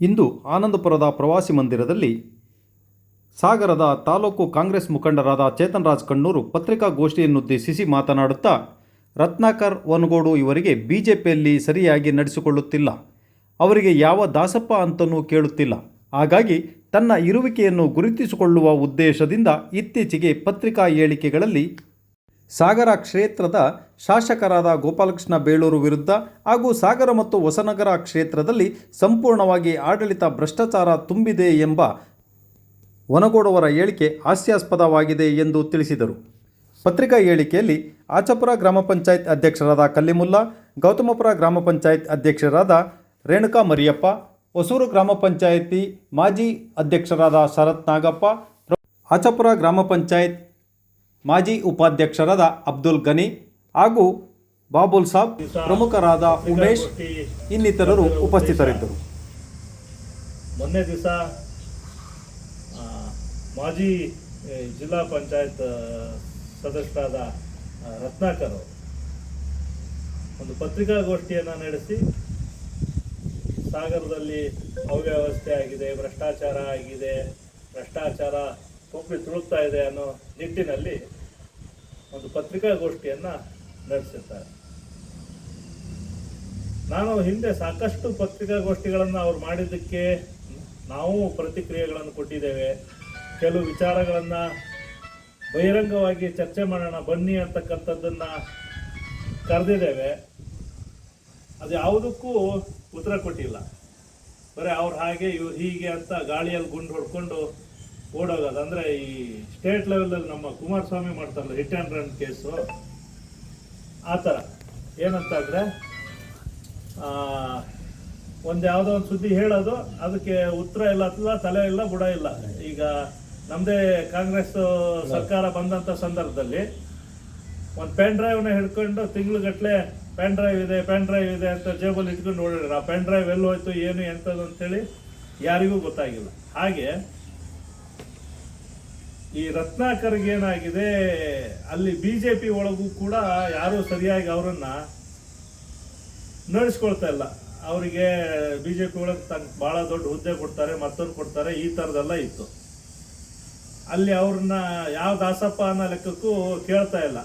ಇಂದು ಆನಂದಪುರದ ಪ್ರವಾಸಿ ಮಂದಿರದಲ್ಲಿ ಸಾಗರದ ತಾಲೂಕು ಕಾಂಗ್ರೆಸ್ ಮುಖಂಡರಾದ ಚೇತನ್ ರಾಜ್ ಕಣ್ಣೂರು ಪತ್ರಿಕಾಗೋಷ್ಠಿಯನ್ನುದ್ದೇಶಿಸಿ ಮಾತನಾಡುತ್ತಾ, ರತ್ನಾಕರ್ ವನಗೋಡು ಇವರಿಗೆ ಬಿಜೆಪಿಯಲ್ಲಿ ಸರಿಯಾಗಿ ನಡೆಸಿಕೊಳ್ಳುತ್ತಿಲ್ಲ. ಅವರಿಗೆ ಯಾವ ದಾಸಪ್ಪ ಅಂತನೂ ಕೇಳುತ್ತಿಲ್ಲ. ಹಾಗಾಗಿ ತನ್ನ ಇರುವಿಕೆಯನ್ನು ಗುರುತಿಸಿಕೊಳ್ಳುವ ಉದ್ದೇಶದಿಂದ ಇತ್ತೀಚೆಗೆ ಪತ್ರಿಕಾ ಹೇಳಿಕೆಗಳಲ್ಲಿ ಸಾಗರ ಕ್ಷೇತ್ರದ ಶಾಸಕರಾದ ಗೋಪಾಲಕೃಷ್ಣ ಬೇಳೂರು ವಿರುದ್ಧ ಹಾಗೂ ಸಾಗರ ಮತ್ತು ಹೊಸನಗರ ಕ್ಷೇತ್ರದಲ್ಲಿ ಸಂಪೂರ್ಣವಾಗಿ ಆಡಳಿತ ಭ್ರಷ್ಟಾಚಾರ ತುಂಬಿದೆ ಎಂಬ ವನಗೋಡವರ ಹೇಳಿಕೆ ಹಾಸ್ಯಾಸ್ಪದವಾಗಿದೆ ಎಂದು ತಿಳಿಸಿದರು. ಪತ್ರಿಕಾ ಹೇಳಿಕೆಯಲ್ಲಿ ಆಚಪುರ ಗ್ರಾಮ ಪಂಚಾಯತ್ ಅಧ್ಯಕ್ಷರಾದ ಕಲ್ಲಿಮುಲ್ಲ, ಗೌತಮಪುರ ಗ್ರಾಮ ಪಂಚಾಯತ್ ಅಧ್ಯಕ್ಷರಾದ ರೇಣುಕಾ ಮರಿಯಪ್ಪ, ಹೊಸೂರು ಗ್ರಾಮ ಪಂಚಾಯಿತಿ ಮಾಜಿ ಅಧ್ಯಕ್ಷರಾದ ಶರತ್ ನಾಗಪ್ಪ, ಆಚಪುರ ಗ್ರಾಮ ಪಂಚಾಯತ್ ಮಾಜಿ ಉಪಾಧ್ಯಕ್ಷರಾದ ಅಬ್ದುಲ್ ಗನಿ ಹಾಗೂ ಬಾಬುಲ್ ಸಾಬ್ ಪ್ರಮುಖರಾದ ಉಮೇಶ್ ಇನ್ನಿತರರು ಉಪಸ್ಥಿತರಿದ್ದರು. ಮೊನ್ನೆ ದಿವಸ ಮಾಜಿ ಜಿಲ್ಲಾ ಪಂಚಾಯತ್ ಸದಸ್ಯರಾದ ರತ್ನಾಕರ್ ಒಂದು ಪತ್ರಿಕಾಗೋಷ್ಠಿಯನ್ನು ನಡೆಸಿ ಸಾಗರದಲ್ಲಿ ಅವ್ಯವಸ್ಥೆ ಆಗಿದೆ, ಭ್ರಷ್ಟಾಚಾರ ಆಗಿದೆ, ಭ್ರಷ್ಟಾಚಾರ ತುಂಬಿ ತುಳುಕ್ತಾ ಇದೆ ಅನ್ನೋ ನಿಟ್ಟಿನಲ್ಲಿ ಒಂದು ಪತ್ರಿಕಾಗೋಷ್ಠಿಯನ್ನು ನಡೆಸಿರ್ತಾರೆ ನಾನು ಹಿಂದೆ ಸಾಕಷ್ಟು ಪತ್ರಿಕಾಗೋಷ್ಠಿಗಳನ್ನು ಅವ್ರು ಮಾಡಿದ್ದಕ್ಕೆ ನಾವು ಪ್ರತಿಕ್ರಿಯೆಗಳನ್ನು ಕೊಟ್ಟಿದ್ದೇವೆ. ಕೆಲವು ವಿಚಾರಗಳನ್ನು ಬಹಿರಂಗವಾಗಿ ಚರ್ಚೆ ಮಾಡೋಣ, ಬನ್ನಿ ಅಂತಕ್ಕಂಥದ್ದನ್ನ ಕರೆದಿದ್ದೇವೆ. ಅದು ಯಾವುದಕ್ಕೂ ಉತ್ತರ ಕೊಟ್ಟಿಲ್ಲ. ಬರೀ ಅವ್ರು ಹಾಗೆ ಇವ್ರು ಹೀಗೆ ಅಂತ ಗಾಳಿಯಲ್ಲಿ ಗುಂಡು ಹೊಡ್ಕೊಂಡು ಓಡೋಗೋದು. ಅಂದರೆ ಈ ಸ್ಟೇಟ್ ಲೆವೆಲಲ್ಲಿ ನಮ್ಮ ಕುಮಾರಸ್ವಾಮಿ ಮಾಡ್ತಾರಲ್ಲ ಹಿಟ್ ಆ್ಯಂಡ್ ರನ್ ಕೇಸು ಆ ಥರ. ಏನಂತಂದರೆ ಒಂದು ಯಾವುದೋ ಒಂದು ಸುದ್ದಿ ಹೇಳೋದು, ಅದಕ್ಕೆ ಉತ್ತರ ಇಲ್ಲ ಅಥವಾ ತಲೆ ಇಲ್ಲ, ಬುಡ ಇಲ್ಲ. ಈಗ ನಮ್ಮದೇ ಕಾಂಗ್ರೆಸ್ ಸರ್ಕಾರ ಬಂದಂಥ ಸಂದರ್ಭದಲ್ಲಿ ಒಂದು ಪೆನ್ ಡ್ರೈವ್ನ ಹಿಡ್ಕೊಂಡು ತಿಂಗ್ಳುಗಟ್ಟಲೆ ಪೆನ್ ಡ್ರೈವ್ ಇದೆ ಪೆನ್ ಡ್ರೈವ್ ಇದೆ ಅಂತ ಜೇಬಲ್ಲಿ ಇಟ್ಕೊಂಡು ಓಡಿದ್ರು ಆ ಪೆನ್ ಡ್ರೈವ್ ಎಲ್ಲೋಯ್ತು ಏನು ಎಂಥದ್ದು ಅಂತೇಳಿ ಯಾರಿಗೂ ಗೊತ್ತಾಗಿಲ್ಲ. ಹಾಗೆ ಈ ರತ್ನಾಕರ್ಗೆ ಏನಾಗಿದೆ, ಅಲ್ಲಿ ಬಿ ಜೆ ಪಿ ಒಳಗೂ ಕೂಡ ಯಾರೂ ಸರಿಯಾಗಿ ಅವರನ್ನ ನಡೆಸ್ಕೊಳ್ತಾ ಇಲ್ಲ. ಅವರಿಗೆ ಬಿ ಜೆ ಪಿ ಒಳಗೆ ತನ್, ಭಾಳ ದೊಡ್ಡ ಹುದ್ದೆ ಕೊಡ್ತಾರೆ, ಮತ್ತೊಂದು ಕೊಡ್ತಾರೆ, ಈ ಥರದೆಲ್ಲ ಇತ್ತು. ಅಲ್ಲಿ ಅವ್ರನ್ನ ಯಾವ ದಾಸಪ್ಪ ಅನ್ನೋ ಲೆಕ್ಕಕ್ಕೂ ಕೇಳ್ತಾ ಇಲ್ಲ.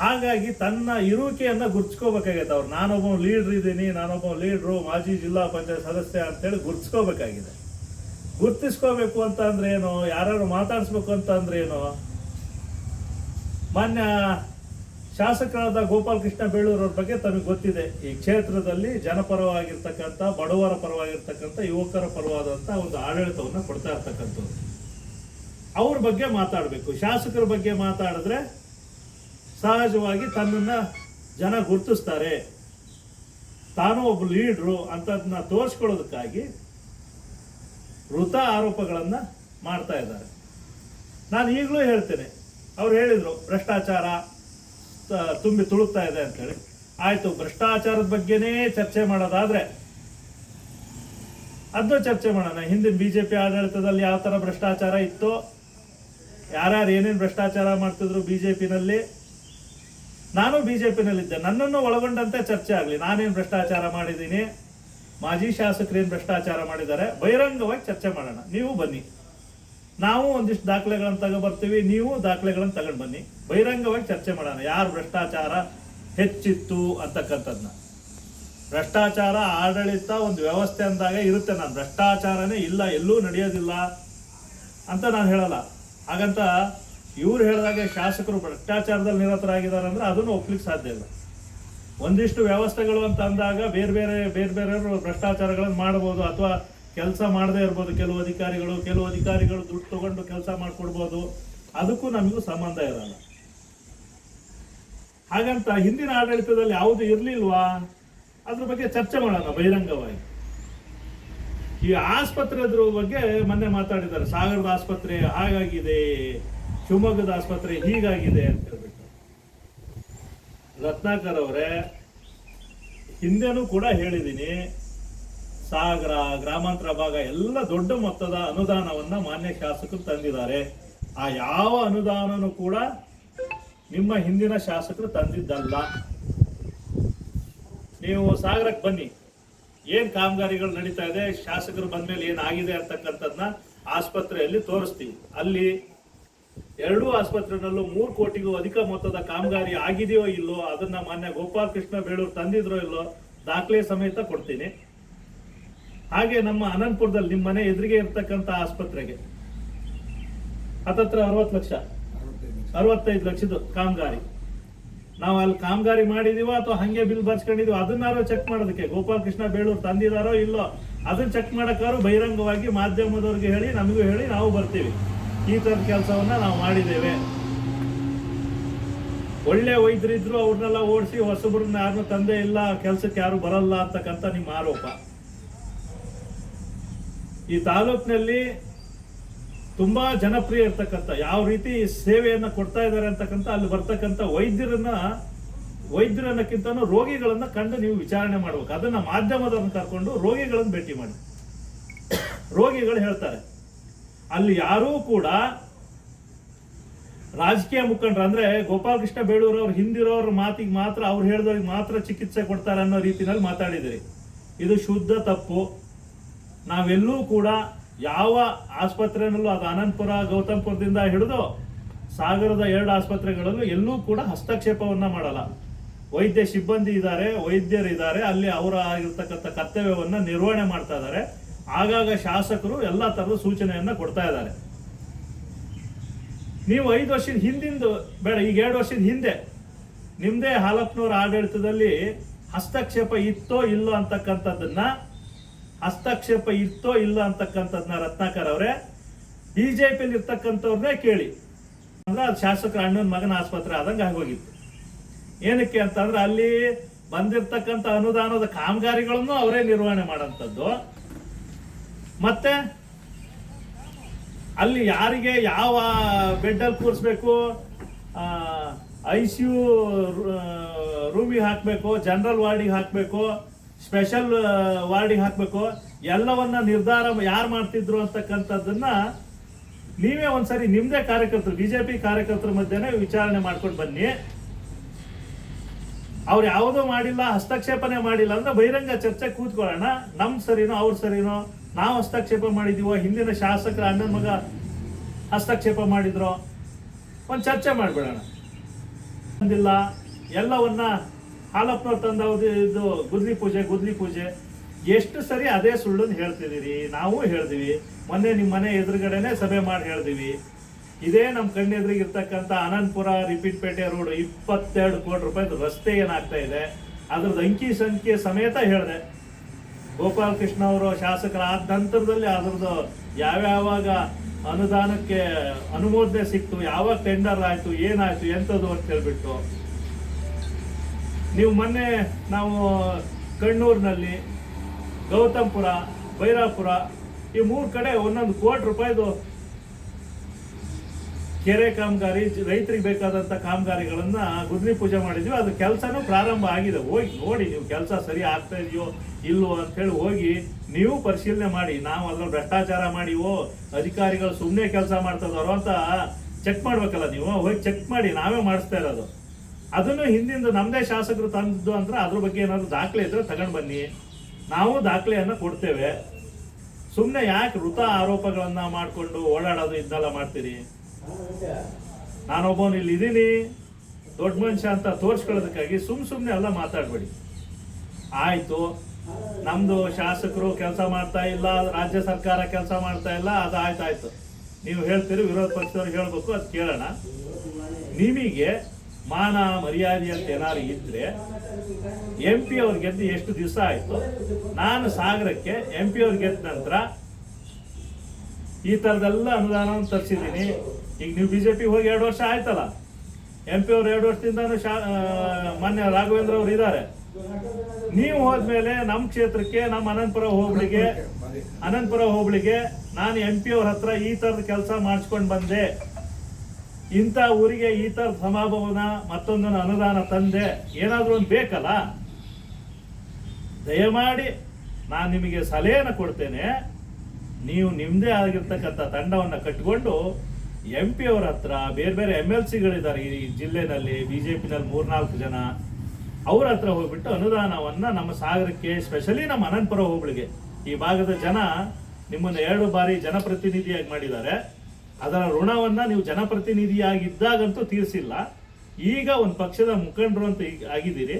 ಹಾಗಾಗಿ ತನ್ನ ಇರುವಿಕೆಯನ್ನು ಗುರ್ಚ್ಕೋಬೇಕಾಗೈತೆ ಅವ್ರು. ನಾನೊಬ್ಬ ಲೀಡ್ರ್ ಇದ್ದೀನಿ ನಾನೊಬ್ಬ ಲೀಡ್ರು ಮಾಜಿ ಜಿಲ್ಲಾ ಪಂಚಾಯತ್ ಸದಸ್ಯ ಅಂತೇಳಿ ಗುರ್ತಿಸ್ಕೋಬೇಕಾಗಿದೆ. ಗುರ್ತಿಸ್ಕೋಬೇಕು ಅಂತ ಅಂದ್ರೆ ಏನು? ಯಾರು ಮಾತಾಡಿಸ್ಬೇಕು ಅಂತ ಅಂದ್ರೆ ಏನು? ಮಾನ್ಯ ಶಾಸಕರಾದ ಗೋಪಾಲಕೃಷ್ಣ ಬೇಳೂರವ್ರ ಬಗ್ಗೆ ತಮಗೆ ಗೊತ್ತಿದೆ. ಈ ಕ್ಷೇತ್ರದಲ್ಲಿ ಜನಪರವಾಗಿರ್ತಕ್ಕಂಥ, ಬಡವರ ಪರವಾಗಿರ್ತಕ್ಕಂಥ, ಯುವಕರ ಪರವಾದಂಥ ಒಂದು ಆಡಳಿತವನ್ನು ಕೊಡ್ತಾ ಇರ್ತಕ್ಕಂಥದ್ದು ಅವ್ರ ಬಗ್ಗೆ ಮಾತಾಡಬೇಕು. ಶಾಸಕರ ಬಗ್ಗೆ ಮಾತಾಡಿದ್ರೆ ಸಹಜವಾಗಿ ತನ್ನನ್ನ ಜನ ಗುರುತಿಸ್ತಾರೆ. ತಾನು ಒಬ್ಬ ಲೀಡ್ರು ಅಂತದನ್ನ ತೋರಿಸ್ಕೊಳ್ಳೋದಕ್ಕಾಗಿ ವೃತ ಆರೋಪಗಳನ್ನು ಮಾಡ್ತಾ ಇದ್ದಾರೆ. ನಾನು ಈಗಲೂ ಹೇಳ್ತೇನೆ. ಅವ್ರು ಹೇಳಿದ್ರು, ಭ್ರಷ್ಟಾಚಾರ ತುಂಬಿ ತುಳುಕ್ತಾ ಇದೆ ಅಂತೇಳಿ ಆಯಿತು, ಭ್ರಷ್ಟಾಚಾರದ ಬಗ್ಗೆನೇ ಚರ್ಚೆ ಮಾಡೋದಾದ್ರೆ ಅದನ್ನು ಚರ್ಚೆ ಮಾಡೋಣ. ಹಿಂದಿನ ಬಿಜೆಪಿ ಆಡಳಿತದಲ್ಲಿ ಯಾವ ಥರ ಭ್ರಷ್ಟಾಚಾರ ಇತ್ತು, ಯಾರ್ಯಾರು ಏನೇನು ಭ್ರಷ್ಟಾಚಾರ ಮಾಡ್ತಿದ್ರು ಬಿಜೆಪಿನಲ್ಲಿ, ನಾನು ಬಿಜೆಪಿನಲ್ಲಿದ್ದೆ. ನನ್ನನ್ನು ಒಳಗೊಂಡಂತೆ ಚರ್ಚೆ ಆಗಲಿ. ನಾನೇನು ಭ್ರಷ್ಟಾಚಾರ ಮಾಡಿದ್ದೀನಿ? ಮಾಜಿ ಶಾಸಕರು ಏನು ಭ್ರಷ್ಟಾಚಾರ ಮಾಡಿದ್ದಾರೆ, ಬಹಿರಂಗವಾಗಿ ಚರ್ಚೆ ಮಾಡೋಣ. ನೀವು ಬನ್ನಿ. ನಾವು ಒಂದಿಷ್ಟು ದಾಖಲೆಗಳನ್ನು ತಗೊಬರ್ತೀವಿ, ನೀವು ದಾಖಲೆಗಳನ್ನು ತಗೊಂಡು ಬನ್ನಿ. ಬಹಿರಂಗವಾಗಿ ಚರ್ಚೆ ಮಾಡೋಣ. ಯಾರು ಭ್ರಷ್ಟಾಚಾರ ಹೆಚ್ಚಿತ್ತು ಅಂತಕ್ಕಂಥದ್ದನ್ನ ಭ್ರಷ್ಟಾಚಾರ ಆಡಳಿತ ಒಂದು ವ್ಯವಸ್ಥೆ ಅಂದಾಗ ಇರುತ್ತೆ, ನಾನು ಭ್ರಷ್ಟಾಚಾರನೇ ಇಲ್ಲ, ಎಲ್ಲೂ ನಡೆಯೋದಿಲ್ಲ ಅಂತ ನಾನು ಹೇಳಲ್ಲ. ಹಾಗಂತ ಇವ್ರು ಹೇಳಿದಾಗ ಶಾಸಕರು ಭ್ರಷ್ಟಾಚಾರದಲ್ಲಿ ನಿರತರಾಗಿದ್ದಾರೆ ಅಂದ್ರೆ ಅದನ್ನು ಒಪ್ಲಿಕ್ಕೆ ಸಾಧ್ಯ ಇಲ್ಲ. ಒಂದಿಷ್ಟು ವ್ಯವಸ್ಥೆಗಳು ಅಂತ ಅಂದಾಗ ಬೇರೆ ಬೇರೆ ಬೇರೆ ಬೇರೆಯವರು ಭ್ರಷ್ಟಾಚಾರಗಳನ್ನು ಮಾಡ್ಬೋದು ಅಥವಾ ಕೆಲಸ ಮಾಡದೇ ಇರ್ಬೋದು. ಕೆಲವು ಅಧಿಕಾರಿಗಳು ಕೆಲವು ಅಧಿಕಾರಿಗಳು ದುಡ್ಡು ತಗೊಂಡು ಕೆಲಸ ಮಾಡಿಕೊಡ್ಬೋದು. ಅದಕ್ಕೂ ನಮಗೂ ಸಂಬಂಧ ಇರಲ್ಲ. ಹಾಗಂತ ಹಿಂದಿನ ಆಡಳಿತದಲ್ಲಿ ಯಾವುದು ಇರಲಿಲ್ವಾ? ಅದ್ರ ಬಗ್ಗೆ ಚರ್ಚೆ ಮಾಡೋಣ ಬಹಿರಂಗವಾಗಿ. ಈ ಆಸ್ಪತ್ರೆದ್ರ ಬಗ್ಗೆ ಮೊನ್ನೆ ಮಾತಾಡಿದ್ದಾರೆ. ಸಾಗರದ ಆಸ್ಪತ್ರೆ ಹಾಗಾಗಿದೆ, ಶಿವಮೊಗ್ಗದ ಆಸ್ಪತ್ರೆ ಹೀಗಾಗಿದೆ ಅಂತ ಹೇಳ್ಬಿಟ್ಟು. ರತ್ನಾಕರ್ ಅವರೇ, ಹಿಂದೆನೂ ಕೂಡ ಹೇಳಿದ್ದೀನಿ ಸಾಗರ, ಗ್ರಾಮಾಂತರ ಭಾಗ ಎಲ್ಲ ದೊಡ್ಡ ಮೊತ್ತದ ಅನುದಾನವನ್ನ ಮಾನ್ಯ ಶಾಸಕರು ತಂದಿದ್ದಾರೆ. ಆ ಯಾವ ಅನುದಾನನೂ ಕೂಡ ನಿಮ್ಮ ಹಿಂದಿನ ಶಾಸಕರು ತಂದಿದ್ದಲ್ಲ. ನೀವು ಸಾಗರಕ್ಕೆ ಬನ್ನಿ. ಏನು ಕಾಮಗಾರಿಗಳು ನಡೀತಾ ಇದೆ? ಶಾಸಕರು ಬಂದ್ಮೇಲೆ ಏನಾಗಿದೆ ಅಂತಕ್ಕಂಥದ್ನ ಆಸ್ಪತ್ರೆಯಲ್ಲಿ ತೋರಿಸ್ತೀವಿ. ಅಲ್ಲಿ ಎರಡೂ ಆಸ್ಪತ್ರೆನಲ್ಲೂ ಮೂರು ಕೋಟಿಗೂ ಅಧಿಕ ಮೊತ್ತದ ಕಾಮಗಾರಿ ಆಗಿದೆಯೋ ಇಲ್ಲೋ, ಅದನ್ನ ಮಾನ್ಯ ಗೋಪಾಲ್ ಕೃಷ್ಣ ಬೇಳೂರು ತಂದಿದ್ರೋ ಇಲ್ಲೋ, ದಾಖಲೆ ಸಮೇತ ಕೊಡ್ತೀನಿ. ಹಾಗೆ ನಮ್ಮ ಅನಂತಪುರದಲ್ಲಿ ನಿಮ್ಮ ಮನೆ ಎದುರಿಗೆ ಇರ್ತಕ್ಕಂಥ ಆಸ್ಪತ್ರೆಗೆ. ಹತ್ತತ್ರ ಅರವತ್ತು ಲಕ್ಷ. ಅರವತ್ತೈದು ಲಕ್ಷದ ಕಾಮಗಾರಿ. ನಾವು ಅಲ್ಲಿ ಕಾಮಗಾರಿ ಮಾಡಿದೀವೋ ಅಥವಾ ಹಂಗೆ ಬಿಲ್ ಬರ್ಸ್ಕೊಂಡಿದೀವೋ, ಅದನ್ನಾರು ಚೆಕ್ ಮಾಡೋದಕ್ಕೆ ಗೋಪಾಲ್ ಕೃಷ್ಣ ಬೇಳೂರು ತಂದಿದಾರೋ ಇಲ್ಲೋ ಅದನ್ನ ಚೆಕ್ ಮಾಡಕ್ಕಾರು ಬಹಿರಂಗವಾಗಿ ಮಾಧ್ಯಮದವ್ರಿಗೆ ಹೇಳಿ, ನಮಗೂ ಹೇಳಿ, ನಾವು ಬರ್ತೀವಿ. ಈ ಥರದ ಕೆಲಸವನ್ನ ನಾವು ಮಾಡಿದ್ದೇವೆ. ಒಳ್ಳೆ ವೈದ್ಯರಿದ್ರು ಅವ್ರನ್ನೆಲ್ಲ ಓಡಿಸಿ ಹೊಸಬ್ರನ್ನ ಯಾರನ್ನು ತಂದೆ ಇಲ್ಲ, ಕೆಲಸಕ್ಕೆ ಯಾರು ಬರಲ್ಲ ಅಂತಕ್ಕಂಥ ನಿಮ್ಮ ಆರೋಪ. ಈ ತಾಲೂಕಿನಲ್ಲಿ ತುಂಬಾ ಜನಪ್ರಿಯ ಇರ್ತಕ್ಕಂಥ, ಯಾವ ರೀತಿ ಸೇವೆಯನ್ನು ಕೊಡ್ತಾ ಇದ್ದಾರೆ ಅಂತಕ್ಕಂಥ, ಅಲ್ಲಿ ಬರ್ತಕ್ಕಂಥ ವೈದ್ಯರನ್ನ ವೈದ್ಯರನ್ನಕ್ಕಿಂತ ರೋಗಿಗಳನ್ನ ಕಂಡು ನೀವು ವಿಚಾರಣೆ ಮಾಡ್ಬೇಕು. ಅದನ್ನ ಮಾಧ್ಯಮದವ್ರನ್ನ ಕರ್ಕೊಂಡು ರೋಗಿಗಳನ್ನು ಭೇಟಿ ಮಾಡಿ. ರೋಗಿಗಳು ಹೇಳ್ತಾರೆ ಅಲ್ಲಿ ಯಾರೂ ಕೂಡ ರಾಜಕೀಯ ಮುಖಂಡರು ಅಂದ್ರೆ ಗೋಪಾಲ್ ಕೃಷ್ಣ ಬೇಳೂರು ಅವ್ರ ಹಿಂದಿರೋರ ಮಾತಿಗೆ ಮಾತ್ರ, ಅವ್ರು ಹೇಳಿದವ್ರಿಗೆ ಮಾತ್ರ ಚಿಕಿತ್ಸೆ ಕೊಡ್ತಾರೆ ಅನ್ನೋ ರೀತಿನಲ್ಲಿ ಮಾತಾಡಿದಿರಿ. ಇದು ಶುದ್ಧ ತಪ್ಪು. ನಾವೆಲ್ಲೂ ಕೂಡ ಯಾವ ಆಸ್ಪತ್ರೆನಲ್ಲೂ, ಅದು ಅನಂತಪುರ, ಗೌತಮ್ಪುರದಿಂದ ಹಿಡಿದು ಸಾಗರದ ಎರಡು ಆಸ್ಪತ್ರೆಗಳಲ್ಲೂ ಎಲ್ಲೂ ಕೂಡ ಹಸ್ತಕ್ಷೇಪವನ್ನ ಮಾಡಲ್ಲ. ವೈದ್ಯ ಸಿಬ್ಬಂದಿ ಇದ್ದಾರೆ ವೈದ್ಯರು ಇದ್ದಾರೆ ಅಲ್ಲಿ ಅವರ ಆಗಿರ್ತಕ್ಕಂಥ ಕರ್ತವ್ಯವನ್ನ ನಿರ್ವಹಣೆ ಮಾಡ್ತಾ ಇದ್ದಾರೆ. ಆಗಾಗ ಶಾಸಕರು ಎಲ್ಲ ಥರದ ಸೂಚನೆಯನ್ನು ಕೊಡ್ತಾ ಇದ್ದಾರೆ. ನೀವು ಐದು ವರ್ಷದ ಹಿಂದಿಂದ, ಬೇಡ, ಈಗ ಎರಡು ವರ್ಷದ ಹಿಂದೆ ನಿಮ್ಮದೇ ಹಾಲಪ್ಪನವರ ಆಡಳಿತದಲ್ಲಿ ಹಸ್ತಕ್ಷೇಪ ಇತ್ತೋ ಇಲ್ಲೋ ಅಂತಕ್ಕಂಥದ್ದನ್ನ, ಹಸ್ತಕ್ಷೇಪ ಇತ್ತೋ ಇಲ್ಲೋ ಅಂತಕ್ಕಂಥದ್ನ ರತ್ನಾಕರ್ ಅವರೇ ಬಿಜೆಪಿಯಲ್ಲಿ ಇರ್ತಕ್ಕಂಥವ್ರನ್ನೇ ಕೇಳಿ. ಅಂದ್ರೆ ಅದು ಶಾಸಕರ ಅಣ್ಣನ ಮಗನ ಆಸ್ಪತ್ರೆ ಆದಂಗೆ ಆಗೋಗಿತ್ತು. ಏನಕ್ಕೆ ಅಂತಂದ್ರೆ ಅಲ್ಲಿ ಬಂದಿರ್ತಕ್ಕಂಥ ಅನುದಾನದ ಕಾಮಗಾರಿಗಳನ್ನು ಅವರೇ ನಿರ್ವಹಣೆ ಮಾಡೋಂಥದ್ದು ಮತ್ತೆ ಅಲ್ಲಿ ಯಾರಿಗೆ ಯಾವ ಬೆಡ್ ಅಲ್ಲಿ ಕೂರಿಸ್ಬೇಕು ಐ ಸಿ ಯು ರೂಮಿಗೆ ಹಾಕಬೇಕು, ಜನರಲ್ ವಾರ್ಡಿಗೆ ಹಾಕಬೇಕು, ಸ್ಪೆಷಲ್ ವಾರ್ಡಿಗೆ ಹಾಕಬೇಕು, ಎಲ್ಲವನ್ನ ನಿರ್ಧಾರ ಯಾರು ಮಾಡ್ತಿದ್ರು ಅಂತಕ್ಕಂಥದ್ದನ್ನ ನೀವೇ ಒಂದ್ಸರಿ ನಿಮ್ದೇ ಕಾರ್ಯಕರ್ತರು, ಬಿಜೆಪಿ ಕಾರ್ಯಕರ್ತರ ಮಧ್ಯೆನೇ ವಿಚಾರಣೆ ಮಾಡ್ಕೊಂಡು ಬನ್ನಿ. ಅವ್ರು ಯಾವುದೂ ಮಾಡಿಲ್ಲ, ಹಸ್ತಕ್ಷೇಪನೆ ಮಾಡಿಲ್ಲ ಅಂದ್ರೆ ಬಹಿರಂಗ ಚರ್ಚೆ ಕೂತ್ಕೊಳ್ಳೋಣ. ನಮ್ ಸರಿನೋ, ಅವ್ರ ಸರಿನೋ ನಾವು ಹಸ್ತಕ್ಷೇಪ ಮಾಡಿದ್ದೀವೋ ಹಿಂದಿನ ಶಾಸಕರ ಅಣ್ಣನ ಮಗ ಹಸ್ತಕ್ಷೇಪ ಮಾಡಿದ್ರು, ಒಂದು ಚರ್ಚೆ ಮಾಡಿಬಿಡೋಣ. ಬಂದಿಲ್ಲ ಎಲ್ಲವನ್ನ ಹಾಲಪ್ಪನವ್ರು ತಂದವ್ದು ಇದು ಗುದ್ಲಿ ಪೂಜೆ ಗುದ್ಲಿ ಪೂಜೆ. ಎಷ್ಟು ಸರಿ ಅದೇ ಸುಳ್ಳನ್ನು ಹೇಳ್ತಿದ್ದೀರಿ? ನಾವು ಹೇಳ್ತೀವಿ. ಮೊನ್ನೆ ನಿಮ್ಮ ಮನೆ ಎದುರುಗಡೆನೆ ಸಭೆ ಮಾಡಿ ಹೇಳ್ತೀವಿ. ಇದೇ ನಮ್ಮ ಕಣ್ಣೆದುರಿಗೆ ಇರ್ತಕ್ಕಂಥ ಅನಂತಪುರ ರಿಪೀಟ್ ಪೇಟೆ ರೋಡ್ ಇಪ್ಪತ್ತೆರಡು ಕೋಟಿ ರೂಪಾಯಿ ರಸ್ತೆ ಏನಾಗ್ತಾ ಇದೆ? ಅದ್ರದ್ದು ಅಂಕಿ ಸಂಖ್ಯೆ ಸಮೇತ ಹೇಳಿದೆ. ಗೋಪಾಲ್ ಕೃಷ್ಣ ಅವರು ಶಾಸಕರಾದ ನಂತರದಲ್ಲಿ ಅದರದ್ದು ಯಾವ್ಯಾವಾಗ ಅನುದಾನಕ್ಕೆ ಅನುಮೋದನೆ ಸಿಕ್ತು, ಯಾವಾಗ ಟೆಂಡರ್ ಆಯಿತು, ಏನಾಯಿತು ಎಂಥದ್ದು ಅಂತ ಹೇಳ್ಬಿಟ್ಟು. ನೀವು ಮೊನ್ನೆ ನಾವು ಕಣ್ಣೂರಿನಲ್ಲಿ ಗೌತಮ್ಪುರ, ಬೈರಾಪುರ ಈ ಮೂರು ಕಡೆ ಒಂದೊಂದು ಕೋಟಿ ರೂಪಾಯಿದು ಕೆರೆ ಕಾಮಗಾರಿ, ರೈತರಿಗೆ ಬೇಕಾದಂತ ಕಾಮಗಾರಿಗಳನ್ನ ಗುದ್ರಿ ಪೂಜೆ ಮಾಡಿದ್ವಿ. ಅದು ಕೆಲಸನೂ ಪ್ರಾರಂಭ ಆಗಿದೆ. ಹೋಗಿ ನೋಡಿ ನೀವು ಕೆಲಸ ಸರಿ ಆಗ್ತಾ ಇದೆಯೋ ಇಲ್ಲೋ ಅಂತ ಹೇಳಿ ಹೋಗಿ ನೀವು ಪರಿಶೀಲನೆ ಮಾಡಿ. ನಾವು ಅದ್ರಲ್ಲಿ ಭ್ರಷ್ಟಾಚಾರ ಮಾಡಿವೋ, ಅಧಿಕಾರಿಗಳು ಸುಮ್ಮನೆ ಕೆಲಸ ಮಾಡ್ತದರೋ ಅಂತ ಚೆಕ್ ಮಾಡ್ಬೇಕಲ್ಲ ನೀವು? ಹೋಗಿ ಚೆಕ್ ಮಾಡಿ. ನಾವೇ ಮಾಡಿಸ್ತಾ ಇರೋದು. ಅದನ್ನು ಹಿಂದಿಂದ ನಮ್ಮದೇ ಶಾಸಕರು ತಂದಿದ್ದು ಅಂದ್ರೆ ಅದ್ರ ಬಗ್ಗೆ ಏನಾದ್ರು ದಾಖಲೆ ಇದ್ರೆ ತಗೊಂಡು ಬನ್ನಿ. ನಾವು ದಾಖಲೆಯನ್ನ ಕೊಡ್ತೇವೆ. ಸುಮ್ಮನೆ ಯಾಕೆ ವೃತ ಆರೋಪಗಳನ್ನು ಮಾಡಿಕೊಂಡು ಓಡಾಡೋದು ಇದನ್ನೆಲ್ಲ ಮಾಡ್ತೀರಿ? ನಾನೊಬ್ಬನು ಇಲ್ಲಿ ಇದ್ದೀನಿ. ದೊಡ್ಡ ಮನುಷ್ಯ ಅಂತ ತೋರಿಸ್ಕೊಳ್ಳೋದಕ್ಕಾಗಿ ಸುಮ್ ಸುಮ್ಮನೆ ಎಲ್ಲ ಮಾತಾಡ್ಬೇಡಿ. ಆಯಿತು. ನಮ್ಮದು ಶಾಸಕರು ಕೆಲಸ ಮಾಡ್ತಾ ಇಲ್ಲ, ರಾಜ್ಯ ಸರ್ಕಾರ ಕೆಲಸ ಮಾಡ್ತಾ ಇಲ್ಲ ಅದು ಆಯ್ತಾಯ್ತು ನೀವು ಹೇಳ್ತೀರಿ, ವಿರೋಧ ಪಕ್ಷದವ್ರು ಹೇಳಬೇಕು ಅದು ಕೇಳೋಣ. ನಿಮಗೆ ಮಾನ ಮರ್ಯಾದೆ ಅಂತ ಏನಾದ್ರು ಇದ್ರೆ ಎಂ ಪಿ ಅವ್ರು ಗೆದ್ದು ಎಷ್ಟು ದಿವಸ ಆಯ್ತು? ನಾನು ಸಾಗರಕ್ಕೆ ಎಂ ಪಿ ಅವ್ರು ಗೆದ್ದ ನಂತರ ಈ ತರದೆಲ್ಲ ಅನುದಾನವನ್ನು ತರಿಸಿದ್ದೀನಿ. ಈಗ ನೀವು ಬಿಜೆಪಿ ಹೋಗಿ ಎರಡು ವರ್ಷ ಆಯ್ತಲ್ಲ ಎಂ ಪಿ ಅವ್ರು ಎರಡು ವರ್ಷದಿಂದಾನು ಶಾ ಮಾನ್ಯ ರಾಘವೇಂದ್ರ ಅವರು ಇದ್ದಾರೆ. ನೀವು ಹೋದ್ಮೇಲೆ ನಮ್ಮ ಕ್ಷೇತ್ರಕ್ಕೆ, ನಮ್ಮ ಅನಂತಪುರ ಹೋಬಳಿಗೆ ಅನಂತಪುರ ಹೋಬಳಿಗೆ ನಾನು ಎಂ ಪಿ ಅವ್ರ ಹತ್ರ ಈ ತರದ ಕೆಲಸ ಮಾಡಿಸ್ಕೊಂಡು ಬಂದೆ. ಇಂಥ ಊರಿಗೆ ಈ ಥರದ ಸಮಾಭವನ ಮತ್ತೊಂದನ್ನು ಅನುದಾನ ತಂದೆ. ಏನಾದರೂ ಒಂದು ಬೇಕಲ್ಲ? ದಯಮಾಡಿ ನಾನು ನಿಮಗೆ ಸಲಹೆಯನ್ನು ಕೊಡ್ತೇನೆ. ನೀವು ನಿಮ್ಮದೇ ಆಗಿರ್ತಕ್ಕಂಥ ತಂಡವನ್ನು ಕಟ್ಟಿಕೊಂಡು ಎಂ ಪಿ ಅವ್ರ ಹತ್ರ ಬೇರೆ ಬೇರೆ ಎಂ ಎಲ್ ಸಿಗಳಿದ್ದಾರೆ ಈ ಜಿಲ್ಲೆನಲ್ಲಿ ಬಿ ಜೆ ಪಿನಲ್ಲಿ ಮೂರ್ನಾಲ್ಕು ಜನ. ಅವ್ರ ಹತ್ರ ಹೋಗ್ಬಿಟ್ಟು ಅನುದಾನವನ್ನ ನಮ್ಮ ಸಾಗರಕ್ಕೆ ಸ್ಪೆಷಲಿ ನಮ್ಮ ಅನಂತಪುರ ಹೋಬಳಿಗೆ. ಈ ಭಾಗದ ಜನ ನಿಮ್ಮನ್ನು ಎರಡು ಬಾರಿ ಜನಪ್ರತಿನಿಧಿಯಾಗಿ ಮಾಡಿದ್ದಾರೆ. ಅದರ ಋಣವನ್ನ ನೀವು ಜನಪ್ರತಿನಿಧಿಯಾಗಿದ್ದಾಗಂತೂ ತೀರಿಸಿಲ್ಲ. ಈಗ ಒಂದು ಪಕ್ಷದ ಮುಖಂಡರು ಅಂತ ಆಗಿದ್ದೀರಿ.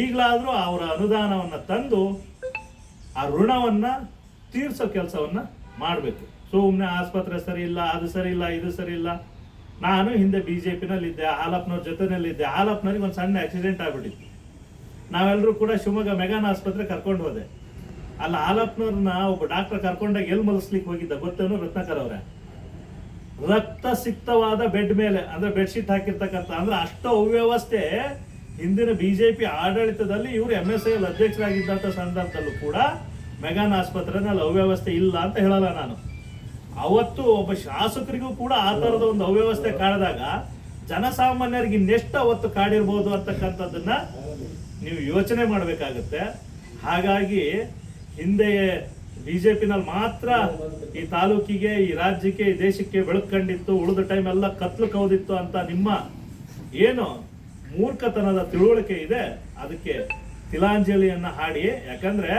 ಈಗಲಾದರೂ ಅವರ ಅನುದಾನವನ್ನ ತಂದು ಆ ಋಣವನ್ನ ತೀರ್ಸೋ ಕೆಲಸವನ್ನ ಮಾಡಬೇಕು. ಸುಮ್ಮನೆ ಆಸ್ಪತ್ರೆ ಸರಿ ಇಲ್ಲ, ಅದು ಸರಿ ಇಲ್ಲ, ಇದು ಸರಿ ಇಲ್ಲ. ನಾನು ಹಿಂದೆ ಬಿ ಜೆ ಪಿನಲ್ಲಿದ್ದೆ ಹಾಲಪ್ಪನವ್ರ ಜೊತೆನಲ್ಲಿದ್ದೆ. ಹಾಲಪ್ಪನವ್ರಿಗೆ ಒಂದು ಸಣ್ಣ ಆಕ್ಸಿಡೆಂಟ್ ಆಗಿಬಿಟ್ಟಿತ್ತು. ನಾವೆಲ್ಲರೂ ಕೂಡ ಶಿವಮೊಗ್ಗ ಮೆಗಾನ್ ಆಸ್ಪತ್ರೆ ಕರ್ಕೊಂಡು ಹೋದೆ. ಅಲ್ಲ ಹಾಲಪ್ಪನವ್ರನ್ನ ಒಬ್ಬ ಡಾಕ್ಟರ್ ಕರ್ಕೊಂಡಾಗ ಎಲ್ಲಿ ಮಲಸ್ಲಿಕ್ಕೆ ಹೋಗಿದ್ದ ಗೊತ್ತೇನು? ರತ್ನಾಕರ್ ಅವರೇ. ರಕ್ತ ಸಿಕ್ತವಾದ ಬೆಡ್ ಮೇಲೆ, ಅಂದ್ರೆ ಬೆಡ್ಶೀಟ್ ಹಾಕಿರ್ತಕ್ಕಂಥ, ಅಂದ್ರೆ ಅಷ್ಟು ಅವ್ಯವಸ್ಥೆ ಹಿಂದಿನ ಬಿಜೆಪಿ ಆಡಳಿತದಲ್ಲಿ ಇವರು ಎಂ ಎಸ್ ಐ ಅಧ್ಯಕ್ಷರಾಗಿದ್ದಂಥ ಸಂದರ್ಭದಲ್ಲೂ ಕೂಡ ಮೆಗಾನ್ ಆಸ್ಪತ್ರೆನಲ್ಲಿ ಅವ್ಯವಸ್ಥೆ ಇಲ್ಲ ಅಂತ ಹೇಳಲ್ಲ ನಾನು. ಅವತ್ತು ಒಬ್ಬ ಶಾಸಕರಿಗೂ ಕೂಡ ಆ ಥರದ ಒಂದು ಅವ್ಯವಸ್ಥೆ ಕಾಡಿದಾಗ ಜನಸಾಮಾನ್ಯರಿಗೆ ಇನ್ನೆಷ್ಟು ಅವತ್ತು ಕಾಡಿರ್ಬೋದು ಅಂತಕ್ಕಂಥದ್ದನ್ನ ನೀವು ಯೋಚನೆ ಮಾಡಬೇಕಾಗುತ್ತೆ. ಹಾಗಾಗಿ ಹಿಂದೆ ಪಿನಲ್ಲಿ ಮಾತ್ರ ಈ ತಾಲೂಕಿಗೆ, ಈ ರಾಜ್ಯಕ್ಕೆ, ಈ ದೇಶಕ್ಕೆ ಬೆಳಕು ಕಂಡಿತ್ತು ಉಳಿದ ಟೈಮ್ ಎಲ್ಲ ಕತ್ಲು ಕೌದಿತ್ತು ಅಂತ ನಿಮ್ಮ ಏನು ಮೂರ್ಖತನದ ತಿಳುವಳಿಕೆ ಇದೆ, ಅದಕ್ಕೆ ತಿಲಾಂಜಲಿಯನ್ನ ಹಾಡಿ. ಯಾಕಂದ್ರೆ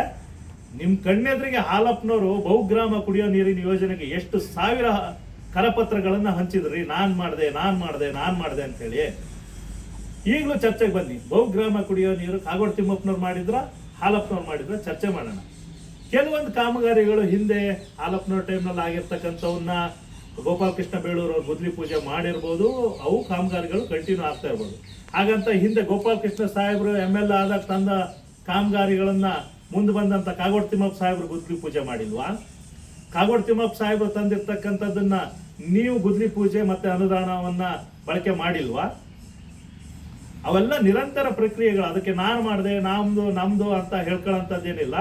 ನಿಮ್ ಕಣ್ಣೆದ್ರಿಗೆ ಹಾಲಪ್ಪನವರು ಬಹುಗ್ರಾಮ ಕುಡಿಯೋ ನೀರಿನ ಯೋಜನೆಗೆ ಎಷ್ಟು ಸಾವಿರ ಕರಪತ್ರಗಳನ್ನು ಹಂಚಿದ್ರಿ? ನಾನು ಮಾಡಿದೆ ನಾನು ಮಾಡಿದೆ ನಾನು ಮಾಡಿದೆ ಅಂತೇಳಿ. ಈಗಲೂ ಚರ್ಚೆಗೆ ಬನ್ನಿ. ಬಹುಗ್ರಾಮ ಕುಡಿಯೋ ನೀರು ಕಾಗೋಡು ತಿಮ್ಮಪ್ಪನವ್ರು ಮಾಡಿದ್ರ? ಹಾಲಪ್ಪನವ್ರು ಮಾಡಿದ್ರ? ಚರ್ಚೆ ಮಾಡೋಣ. ಕೆಲವೊಂದು ಕಾಮಗಾರಿಗಳು ಹಿಂದೆ ಹಾಲಪ್ಪನವ್ರ ಟೈಮ್ನಲ್ಲಿ ಆಗಿರ್ತಕ್ಕಂಥವನ್ನ ಗೋಪಾಲಕೃಷ್ಣ ಬೇಳೂರು ಅವ್ರ ಗುದ್ಲಿ ಪೂಜೆ ಮಾಡಿರ್ಬೋದು. ಅವು ಕಾಮಗಾರಿಗಳು ಕಂಟಿನ್ಯೂ ಆಗ್ತಾ ಇರ್ಬೋದು. ಹಾಗಂತ ಹಿಂದೆ ಗೋಪಾಲಕೃಷ್ಣ ಸಾಹೇಬರು, ಎಂ ಎಲ್ ಎ ಆದಾಗ ತಂದ ಕಾಮಗಾರಿಗಳನ್ನ ಮುಂದೆ ಬಂದಂತ ಕಾಗೋಡು ತಿಮ್ಮಪ್ಪ ಸಾಹೇಬರು ಗುದ್ಲಿ ಪೂಜೆ ಮಾಡಿಲ್ವಾ? ಕಾಗೋಡು ತಿಮ್ಮಪ್ಪ ಸಾಹೇಬ್ರು ತಂದಿರ್ತಕ್ಕಂಥದ್ದನ್ನ ನೀವು ಗುದ್ಲಿ ಪೂಜೆ ಮತ್ತೆ ಅನುದಾನವನ್ನ ಬಳಕೆ ಮಾಡಿಲ್ವಾ? ಅವೆಲ್ಲ ನಿರಂತರ ಪ್ರಕ್ರಿಯೆಗಳು. ಅದಕ್ಕೆ ನಾನು ಮಾಡಿದೆ, ನಮ್ದು ನಮ್ದು ಅಂತ ಹೇಳ್ಕೊಳ್ಳೋಂಥದ್ದೇನಿಲ್ಲ.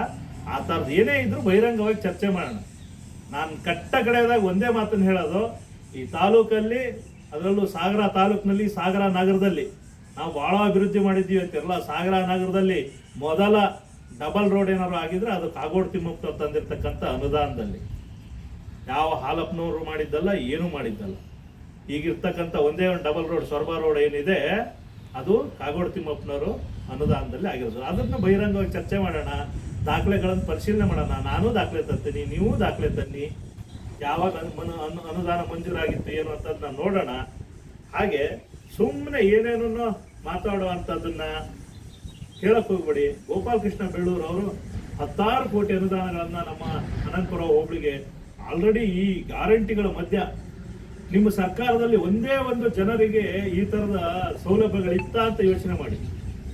ಆ ಥರದ್ದು ಏನೇ ಇದ್ರೂ ಬಹಿರಂಗವಾಗಿ ಚರ್ಚೆ ಮಾಡೋಣ. ನಾನು ಕಟ್ಟ ಕಡೆಯದಾಗ ಒಂದೇ ಮಾತನ್ನು ಹೇಳೋದು, ಈ ತಾಲೂಕಲ್ಲಿ, ಅದರಲ್ಲೂ ಸಾಗರ ತಾಲೂಕಿನಲ್ಲಿ, ಸಾಗರ ನಗರದಲ್ಲಿ, ನಾವು ಭಾಳ ಅಭಿವೃದ್ಧಿ ಮಾಡಿದ್ದೀವಿ ಅಂತಿರಲ್ಲ, ಸಾಗರ ನಗರದಲ್ಲಿ ಮೊದಲ ಡಬಲ್ ರೋಡ್ ಏನಾದ್ರು ಆಗಿದ್ರೆ ಅದು ಕಾಗೋಡು ತಿಮ್ಮಪ್ಪ ತಂದಿರ್ತಕ್ಕಂಥ ಅನುದಾನದಲ್ಲಿ. ಯಾವ ಹಾಲಪ್ಪನವರು ಮಾಡಿದ್ದಲ್ಲ, ಏನೂ ಮಾಡಿದ್ದಲ್ಲ. ಈಗಿರ್ತಕ್ಕಂಥ ಒಂದೇ ಒಂದು ಡಬಲ್ ರೋಡ್, ಸೊರಬ ರೋಡ್ ಏನಿದೆ, ಅದು ಕಾಗೋಡು ತಿಮ್ಮಪ್ಪನವರು ಅನುದಾನದಲ್ಲಿ ಆಗಿರೋದು. ಅದನ್ನು ಬಹಿರಂಗವಾಗಿ ಚರ್ಚೆ ಮಾಡೋಣ, ದಾಖಲೆಗಳನ್ನು ಪರಿಶೀಲನೆ ಮಾಡೋಣ. ನಾನು ದಾಖಲೆ ತರ್ತೀನಿ, ನೀವು ದಾಖಲೆ ತನ್ನಿ. ಯಾವಾಗ ಅನು- ಅನುದಾನ ಮಂಜೂರಾಗಿತ್ತು ಏನು ಅಂತದನ್ನ ನೋಡೋಣ. ಹಾಗೆ ಸುಮ್ಮನೆ ಏನೇನೋ ಮಾತಾಡುವಂಥದ್ದನ್ನ ಕೇಳಕ್ ಹೋಗ್ಬೇಡಿ. ಗೋಪಾಲಕೃಷ್ಣ ಬೆಳ್ಳೂರು ಅವರು ಹತ್ತಾರು ಕೋಟಿ ಅನುದಾನಗಳನ್ನು ನಮ್ಮ ಅನಂತಪುರ ಹೋಬಳಿಗೆ ಆಲ್ರೆಡಿ ಈ ಗ್ಯಾರಂಟಿಗಳ ಮಧ್ಯ ನಿಮ್ಮ ಸರ್ಕಾರದಲ್ಲಿ ಒಂದೇ ಒಂದು ಜನರಿಗೆ ಈ ಥರದ ಸೌಲಭ್ಯಗಳಿತ್ತ ಅಂತ ಯೋಚನೆ ಮಾಡಿ.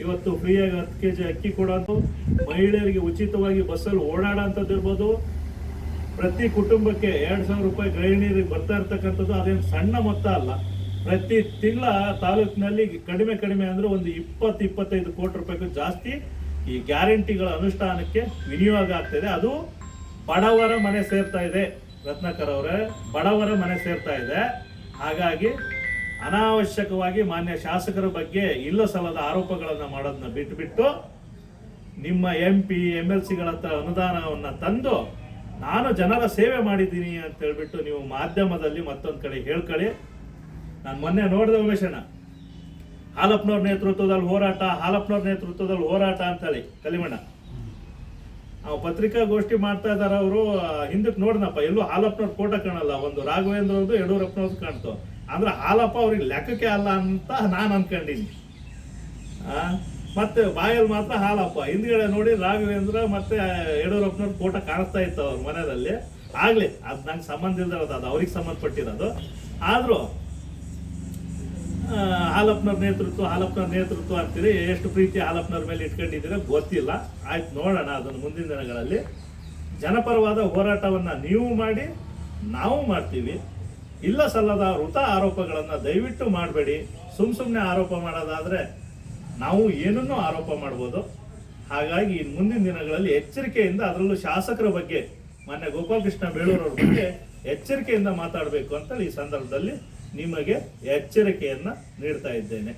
ಇವತ್ತು ಫ್ರೀಯಾಗಿ ಹತ್ತು ಕೆ ಜಿ ಅಕ್ಕಿ ಕೊಡೋದು, ಮಹಿಳೆಯರಿಗೆ ಉಚಿತವಾಗಿ ಬಸ್ಸಲ್ಲಿ ಓಡಾಡೋಂಥದ್ದು ಇರ್ಬೋದು. ಪ್ರತಿ ಕುಟುಂಬಕ್ಕೆ ಎರಡು ಸಾವಿರ ರೂಪಾಯಿ ಗೃಹಿಣಿಯರಿಗೆ ಬರ್ತಾ ಇರ್ತಕ್ಕಂಥದ್ದು ಅದೇನು ಸಣ್ಣ ಮೊತ್ತ ಅಲ್ಲ. ಪ್ರತಿ ತಿಂಗಳ ತಾಲೂಕಿನಲ್ಲಿ ಕಡಿಮೆ ಕಡಿಮೆ ಅಂದರೆ ಒಂದು ಇಪ್ಪತ್ತು ಇಪ್ಪತ್ತೈದು ಕೋಟಿ ರೂಪಾಯಿಗೂ ಜಾಸ್ತಿ ಈ ಗ್ಯಾರಂಟಿಗಳ ಅನುಷ್ಠಾನಕ್ಕೆ ವಿನಿಯೋಗ ಆಗ್ತಿದೆ ಅದು ಬಡವರ ಮನೆ ಸೇರ್ತಾ ಇದೆ, ರತ್ನಾಕರ್ ಅವರೇ. ಬಡವರ ಮನೆ ಸೇರ್ತಾ ಇದೆ. ಹಾಗಾಗಿ ಅನಾವಶ್ಯಕವಾಗಿ ಮಾನ್ಯ ಶಾಸಕರ ಬಗ್ಗೆ ಇಲ್ಲ ಸಲ್ಲದ ಆರೋಪಗಳನ್ನು ಮಾಡೋದನ್ನ ಬಿಟ್ಟುಬಿಟ್ಟು ನಿಮ್ಮ ಎಂ ಪಿ ಎಂ ಎಲ್ ಸಿಗಳ ಹತ್ರ ಅನುದಾನವನ್ನ ತಂದು ನಾನು ಜನರ ಸೇವೆ ಮಾಡಿದ್ದೀನಿ ಅಂತ ಹೇಳ್ಬಿಟ್ಟು ನೀವು ಮಾಧ್ಯಮದಲ್ಲಿ ಮತ್ತೊಂದು ಕಡೆ ಹೇಳ್ಕೊಳ್ಳಿ. ನಾನು ಮೊನ್ನೆ ನೋಡಿದೆ ಉಮೇಶಣ್ಣ ಹಾಲಪ್ಪನವ್ರ ನೇತೃತ್ವದಲ್ಲಿ ಹೋರಾಟ ಹಾಲಪ್ಪನವ್ರ ನೇತೃತ್ವದಲ್ಲಿ ಹೋರಾಟ ಅಂತೇಳಿ, ಕಲಿಮಣ್ಣ. ನಾವು ಪತ್ರಿಕಾಗೋಷ್ಠಿ ಮಾಡ್ತಾ ಇದಾರೆ ಅವರು ಹಿಂದಕ್ಕೆ ನೋಡ್ನಪ್ಪ, ಎಲ್ಲೂ ಹಾಲಪ್ಪನವ್ರ ಫೋಟೋ ಕಾಣಲ್ಲ, ಒಂದು ರಾಘವೇಂದ್ರ ಅವ್ರದ್ದು ಯಡಿಯೂರಪ್ಪನವ್ರದ್ದು ಕಾಣ್ತು. ಅಂದ್ರೆ ಹಾಲಪ್ಪ ಅವ್ರಿಗೆ ಲೆಕ್ಕಕ್ಕೆ ಅಲ್ಲ ಅಂತ ನಾನು ಅನ್ಕೊಂಡಿನಿ ಮತ್ತೆ ಬಾಯಲ್ಲಿ ಮಾತ್ರ ಹಾಲಪ್ಪ, ಹಿಂದ್ಗಡೆ ನೋಡಿ ರಾಘವೇಂದ್ರ ಮತ್ತೆ ಯಡಿಯೂರಪ್ಪನವ್ರ ಫೋಟೋ ಕಾಣಿಸ್ತಾ ಇತ್ತು ಅವ್ರ ಮನೆಯಲ್ಲಿ. ಆಗ್ಲಿ, ಅದು ನಂಗೆ ಸಂಬಂಧ ಇಲ್ದಿರೋದು, ಅದು ಅವ್ರಿಗೆ ಸಂಬಂಧಪಟ್ಟಿರೋದು. ಆದ್ರೂ ಹಾಲಪ್ಪನವ್ರ ನೇತೃತ್ವ ಹಾಲಪ್ಪನವ್ರ ನೇತೃತ್ವ ಆಗ್ತೀರಿ ಎಷ್ಟು ಪ್ರೀತಿ ಹಾಲಪ್ಪನವ್ರ ಮೇಲೆ ಇಟ್ಕೊಂಡಿದ್ದೀರ ಗೊತ್ತಿಲ್ಲ. ಆಯ್ತು ನೋಡೋಣ ಅದನ್ನು ಮುಂದಿನ ದಿನಗಳಲ್ಲಿ. ಜನಪರವಾದ ಹೋರಾಟವನ್ನು ನೀವು ಮಾಡಿ, ನಾವು ಮಾಡ್ತೀವಿ. ಇಲ್ಲ ಸಲ್ಲದ ವೃತ ಆರೋಪಗಳನ್ನು ದಯವಿಟ್ಟು ಮಾಡಬೇಡಿ. ಸುಮ್ಮ ಸುಮ್ಮನೆ ಆರೋಪ ಮಾಡೋದಾದ್ರೆ ನಾವು ಏನನ್ನೂ ಆರೋಪ ಮಾಡ್ಬೋದು. ಹಾಗಾಗಿ ಇನ್ನು ಮುಂದಿನ ದಿನಗಳಲ್ಲಿ ಎಚ್ಚರಿಕೆಯಿಂದ ಅದರಲ್ಲೂ ಶಾಸಕರ ಬಗ್ಗೆ, ಮೊನ್ನೆ ಗೋಪಾಲಕೃಷ್ಣ ಬೇಳೂರವ್ರ ಬಗ್ಗೆ ಎಚ್ಚರಿಕೆಯಿಂದ ಮಾತಾಡಬೇಕು ಅಂತ ಈ ಸಂದರ್ಭದಲ್ಲಿ ನಿಮಗೆ ಎಚ್ಚರಿಕೆಯನ್ನು ನೀಡ್ತಾ ಇದ್ದೇನೆ.